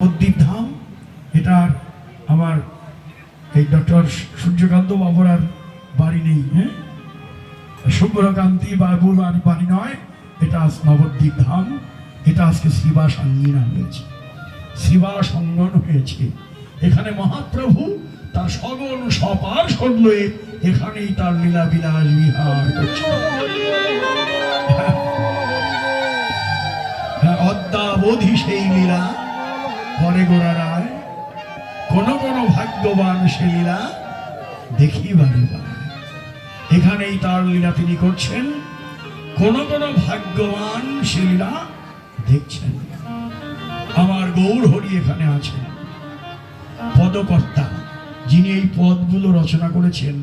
নবদ্বীপ ধাম এটার আমার এই ডক্টর সূর্যকান্ত বাবুর আর বাড়ি নেই হ্যাঁ? শুভ্রকান্তি বাবুর আর বাড়ি নয় এটা আজ নবদ্বীপ ধাম এটা আজকে শ্রীবাস আঙ্গিনা হয়েছে। শ্রীবাস অঙ্গন হয়েছে। এখানে মহাপ্রভু তার সগণ সপার সরলয়ে এখানেই তার লীলা বিলাস বিহার করছে। হ্যাঁ, অদ্যাবধি সেই লীলা করে গোড়া রায় কোন কোন ভাগ্যবান সে লীলা দেখিবারে এখানেই তার লীলা তিনি করছেন কোন কোন ভাগ্যবান সে লীলা দেখছেন। আমার গৌর হরি এখানে আছেন। পদকর্তা যিনি এই পদগুলো রচনা করেছেন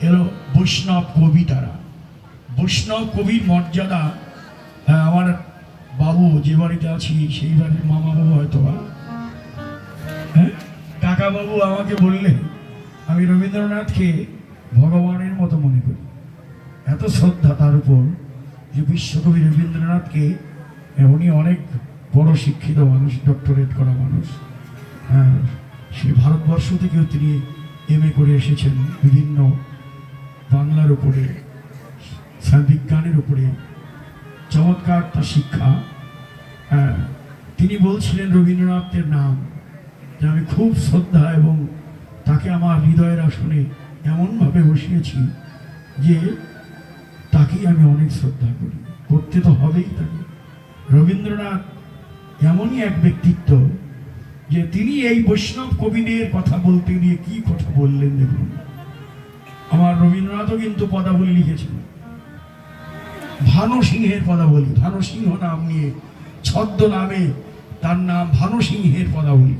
এলো বৈষ্ণব কবি তারা। বৈষ্ণব কবির মর্যাদা হ্যাঁ, আমার বাবু, যে বাড়িতে আছি, সেই বাড়ির মামা বাবু হয়তো বা। হ্যাঁ? কাকা বাবু আমাকে বললেন আমি রবীন্দ্রনাথকে ভগবানের মতো মনে করি। এত শ্রদ্ধা তার উপর যে বিশ্বকবি রবীন্দ্রনাথকে, উনি অনেক বড় শিক্ষিত মানুষ, ডক্টরেট করা মানুষ। হ্যাঁ সে ভারতবর্ষ থেকেও তিনি এম এ করে এসেছেন বিভিন্ন বাংলার উপরে বিজ্ঞানের উপরে। চমৎকার তার শিক্ষা। হ্যাঁ তিনি বলছিলেন রবীন্দ্রনাথের নাম, যে আমি খুব শ্রদ্ধা এবং তাকে আমার হৃদয়ের আসনে এমনভাবে বসিয়েছি যে তাকেই আমি অনেক শ্রদ্ধা করি। করতে তো হবেই তাকে। রবীন্দ্রনাথ এমনই এক ব্যক্তিত্ব যে তিনি এই বৈষ্ণব কবিদের কথা বলতে গিয়ে কি কথা বললেন দেখুন। আমার রবীন্দ্রনাথও কিন্তু পদাবলী লিখেছেন ভানু সিংহের পদাবলী ভানু সিংহ নাম নিয়ে ছদ্ম নামে তার নাম ভানু সিংহের পদাবলী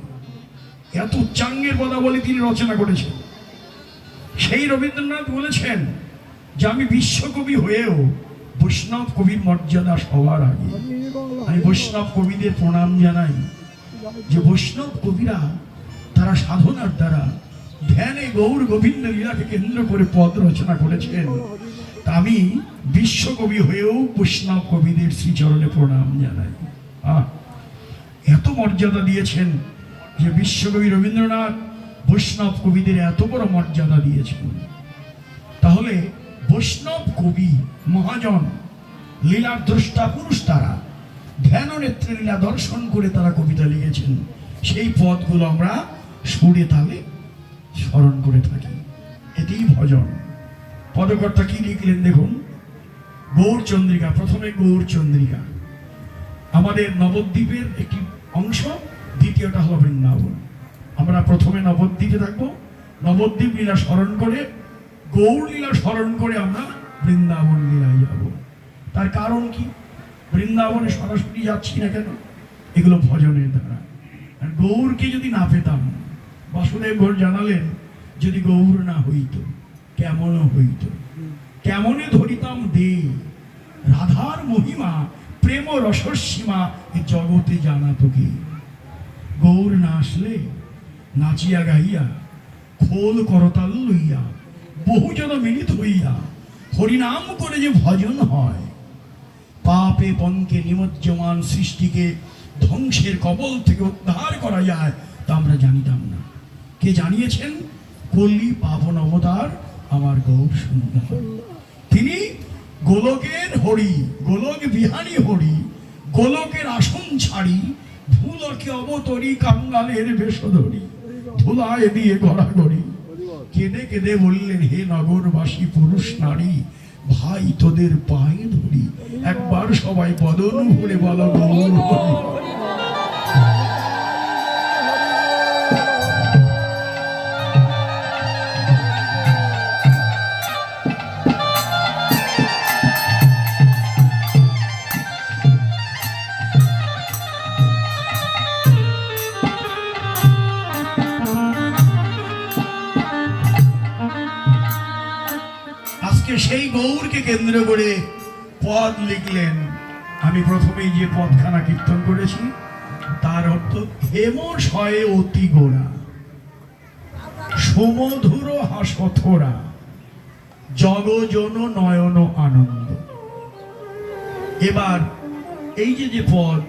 এত উচ্চাঙ্গের পদাবলী তিনি রচনা করেছেন। সেই রবীন্দ্রনাথ বলেছেন যে আমি বিশ্বকবি হয়েও বৈষ্ণব কবির মর্যাদা সবার আগে। আমি বৈষ্ণব কবিদের প্রণাম জানাই যে বৈষ্ণব কবিরা তারা সাধনার দ্বারা ধ্যানে গৌর গোবিন্দ লীলাকে কেন্দ্র করে পদ রচনা করেছেন। আমি বিশ্বকবি হয়েও বৈষ্ণব কবিদের শ্রীচরণে প্রণাম জানাই। আহ, এত মর্যাদা দিয়েছেন যে বিশ্বকবি রবীন্দ্রনাথ বৈষ্ণব কবিদের এত বড় মর্যাদা দিয়েছেন। তাহলে বৈষ্ণব কবি মহাজন লীলার দ্রষ্টা পুরুষ তারা ধ্যান নেত্রে লীলা দর্শন করে তারা কবিতা লিখেছেন। সেই পদগুলো আমরা সুরে তালে স্মরণ করে থাকি। এটিই ভজন। পদকর্তা কি লিখলেন দেখুন? গৌর চন্দ্রিকা, প্রথমে গৌর চন্দ্রিকা। আমাদের নবদ্বীপের একটি অংশ, দ্বিতীয়টা হলো বৃন্দাবন। আমরা প্রথমে নবদ্বীপে থাকব। নবদ্বীপ লীলা স্মরণ করে, গৌর লীলা স্মরণ করে আমরা বৃন্দাবন লীলায় যাব। তার কারণ কি? বৃন্দাবনে সরাসরি যাচ্ছি না কেন? এগুলো ভজনের দ্বারা। আর গৌরকে যদি না পেতাম, বাসুদেব ঘোষ জানালেন, যদি গৌর না হইত। কেমন হইত। কেমনে ধরিতাম দে রাধার মহিমা, প্রেম রসসীমা জগতে জানা তোকে গৌর না আসলে নাচিয়া গাইয়া খোল করতাল লইয়া, বহুজন মিলিত হইয়া, হরিনাম করে যে ভজন হয়। পাপে পঙ্কে নিমজ্জমান সৃষ্টিকে ধ্বংসের কবল থেকে উদ্ধার করা যায় তা আমরা জানিতাম না। কে জানিয়েছেন? কল্লি পাবন অবতার আমার গৌর সুন্দর তিনি গোলকের হরি, গোলক বিহারী হরি, গোলকের আসন ছাড়ি ভুলকে অবতরি কাঙ্গালের বেশধরি, ধুলায় দিয়ে গড়াগড়ি। কেঁদে কেঁদে বললেন, হে নগরবাসী, পুরুষ, নারী, ভাই তোদের পায়ে ধরি। একবার সবাই বদন ভরে বলো, গৌর। সেই গৌরকে কেন্দ্র করে পদ লিখলেন। আমি প্রথমেই যে পদখানা কীর্তন করেছি, তার অর্থ হেম শয়ে অতি গোড়া, সমধুর হাসথরা জগজন নয়ন আনন্দ। এবার এই যে যে পদ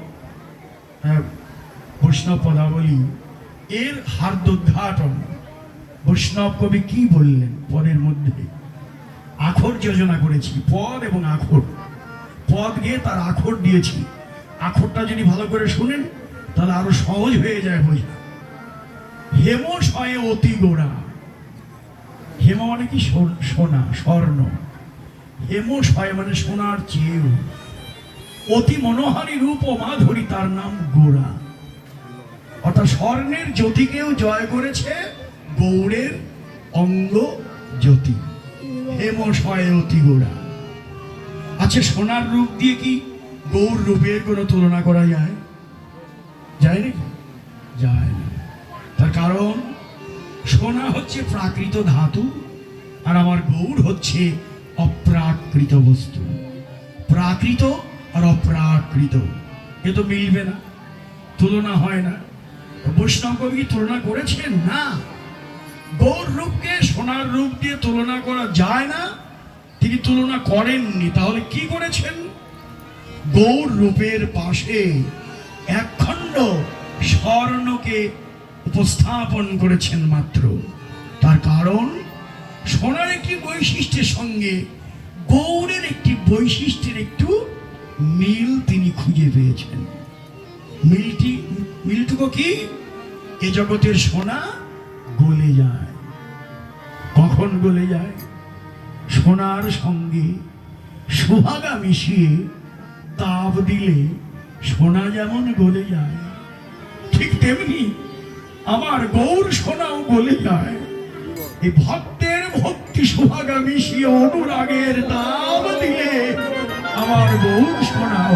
বৈষ্ণব পদাবলী, এর হার্দোদ্ঘাটন, বৈষ্ণব কবি কি বললেন পদের মধ্যে? আখর যোজনা করেছি, পদ এবং আখর। পদ গিয়ে তার আখর দিয়েছি। আখরটা যদি ভালো করে শুনেন, তাহলে আরও সহজ হয়ে যায় বোঝা। হেম শয়ে অতি গোড়া। হেম মানে কি? সোন- স্বর্ণ। হেম শয় মানে সোনার চেয়েও। অতি মনোহারী রূপ ও মাধুরী তার নাম গোড়া। অর্থাৎ স্বর্ণের জ্যোতিকেও জয় করেছে গৌড়ের অঙ্গ জ্যোতি হেম শয়ে অতি গোড়া। আচ্ছা সোনার রূপ দিয়ে কি গৌর রূপের কোনো তুলনা করা যায়? যায় নাকি? যায় না। তার কারণ, সোনা হচ্ছে প্রাকৃত ধাতু আর আমার গৌর হচ্ছে অপ্রাকৃত বস্তু। প্রাকৃত আর অপ্রাকৃত, এ তো মিলবে না, তুলনা হয় না। বৈষ্ণব কবি তুলনা করেছেন? না। গৌর রূপকে, সোনার রূপ দিয়ে তুলনা করা যায় না। তিনি তুলনা করেননি। তাহলে কি করেছেন? গৌর রূপের পাশে একখণ্ড স্বর্ণকে উপস্থাপন করেছেন মাত্র। তার কারণ, সোনার একটি বৈশিষ্ট্যের সঙ্গে গৌরের একটি বৈশিষ্ট্যের একটু মিল তিনি খুঁজে পেয়েছেন। মিলটি, মিলটুকু কি? এ জগতের সোনা গলে যায়। কখন গলে যায়? সোনার সঙ্গে সুহাগা মিশিয়ে তাপ দিলে সোনা যেমন গলে যায়, ঠিক তেমনি আমার গৌর সোনাও গলে যায়। এই ভক্তের ভক্তি সুহাগা মিশিয়ে অনুরাগের তাপ দিলে আমার গৌর সোনাও